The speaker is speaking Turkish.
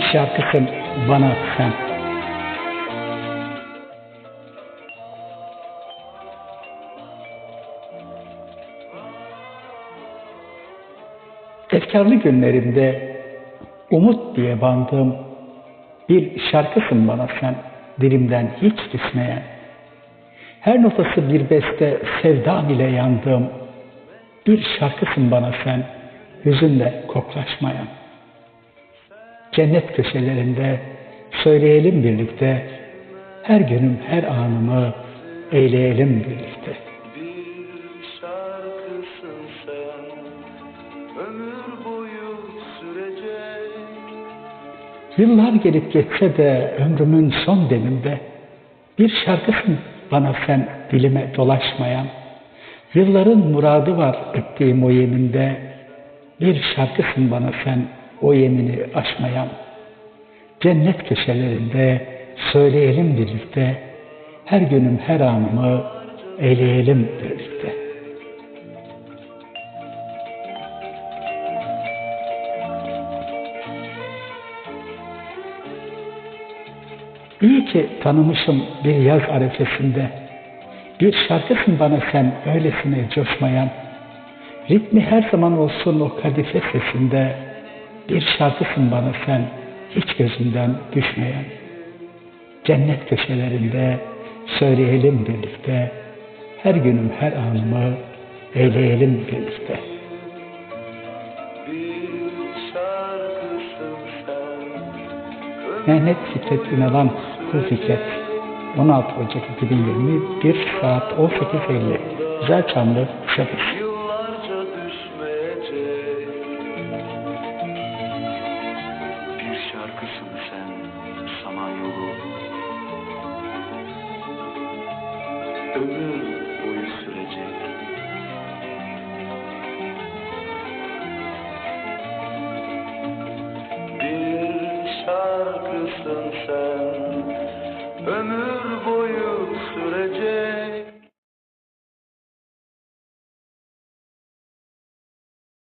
şarkısın bana sen. Efkarlı günlerimde umut diye bandığım bir şarkısın bana sen, dilimden hiç düşmeyen. Her notası bir beste sevdan ile yandığım bir şarkısın bana sen, hüzünle koklaşmayan. Cennet köşelerinde söyleyelim birlikte, her günüm her anımı eyleyelim birlikte. Bir şarkısın sen Ömür boyu sürecek Yıllar gelip geçse de ömrümün son deminde bir şarkısın bana sen dilime dolaşmayan. Yılların muradı var ettiğim o yeminde bir şarkısın bana sen o yemini aşmayan. Cennet köşelerinde söyleyelim birlikte her günüm her anımı eyleyelim birlikte. İyi ki tanımışım bir yaz arefesinde. Bir şarkısın bana sen öylesine coşmayan. Ritmi her zaman olsun o kadife sesinde. Bir şarkısın bana sen hiç gözümden düşmeyen. Cennet köşelerinde söyleyelim birlikte. Her günüm her anımı eyleyelim birlikte. Mehmet Fikret Ünalan Kul Fikret 16 Ocak 2020 1 saat 18.50 Güzel Çamlı Kuşadası Samanyolu Ömür boyu sürecek. Bir şarkısın sen. Ömür boyu sürecek